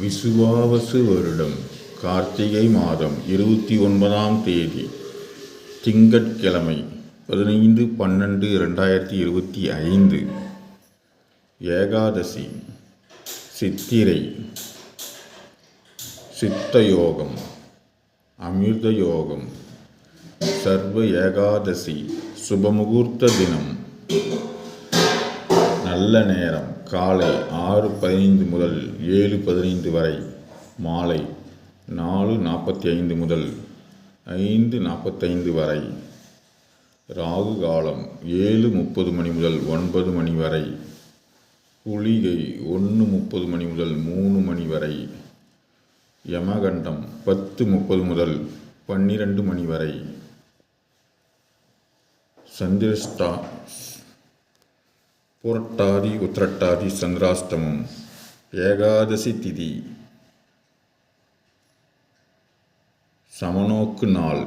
விசுவாவசு வருடம் கார்த்திகை மாதம் இருபத்தி ஒன்பதாம் தேதி திங்கட்கிழமை பதினைந்து பன்னெண்டு ரெண்டாயிரத்தி இருபத்தி ஐந்து ஏகாதசி சித்திரை சித்த யோகம் அமிர்த யோகம் சர்வ ஏகாதசி சுபமுகூர்த்த தினம் நல்ல நேரம் காலை ஆறு பதினைந்து முதல் ஏழு பதினைந்து வரை மாலை நாலு நாற்பத்தி ஐந்து முதல் ஐந்து நாற்பத்தைந்து வரை ராகு காலம் ஏழு முப்பது மணி முதல் ஒன்பது மணி வரை குளிகை ஒன்று முப்பது மணி முதல் மூணு மணி வரை யமகண்டம் பத்து முப்பது முதல் பன்னிரண்டு மணி வரை சந்திரஸ்டா புரட்டாதி உத்திரட்டாதி சந்திராஷ்டமம். ஏகாதசி திதி. சமநோக்கு நாள்.